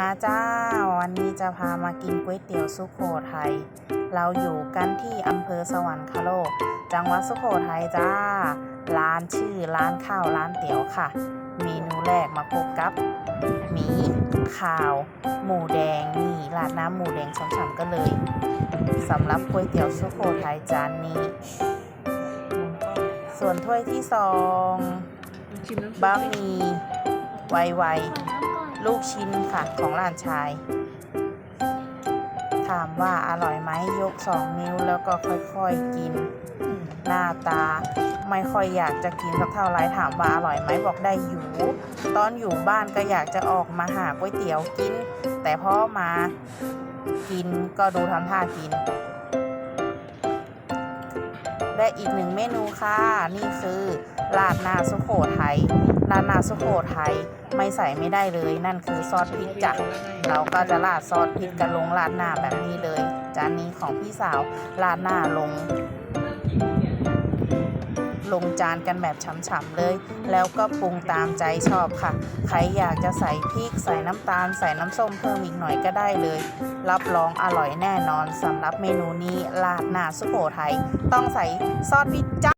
มาจ้า วันนี้จะพามากินก๋วยเตี๋ยวสุโขทัย เราอยู่กันที่อำเภอสวรรคโลก จังหวัดสุโขทัยจ้า ร้านชื่อร้านข้าวร้านเตี๋ยวค่ะ เมนูแรกมาพบกับ หมีข่าว หมูแดงนี่ราดน้ำหมูแดงฉ่ำๆก็เลยสำหรับก๋วยเตี๋ยวสุโขทัยจานนี้ ส่วนถ้วยที่สองชิมน้ำซุปบะหมี่ไวๆ ลูกชิ้นค่ะของหลานชาย ถามว่าอร่อยไหมยกสองนิ้วแล้วก็ค่อยๆกิน หน้าตาไม่ค่อยอยากจะกินสักเท่าไรถามว่าอร่อยไหมบอกได้อยู่ตอนอยู่บ้านก็อยากจะออกมาหาก๋วยเตี๋ยวกิน แต่พ่อมากินก็ดูทำท่ากิน และอีกหนึ่งเมนูค่ะ นี่คือ ราดหน้าสุโขทัยราดหน้าสุโขทัยไม่ใส่ไม่ได้เลย นั่นคือซอสพริกจ้ะเราก็จะราดซอสพริกกันลงราดหน้าแบบนี้เลย จานนี้ของพี่สาวราดหน้าลง ลงจานกันแบบฉ่ำๆเลย แล้วก็ปรุงตามใจชอบค่ะ ใครอยากจะใส่พริก ใส่น้ำตาล ใส่น้ำส้มเพิ่มอีกหน่อยก็ได้เลย รับรองอร่อยแน่นอนสำหรับเมนูนี้ราดหน้าสุโขทัยต้องใส่ซอสพริกจ้า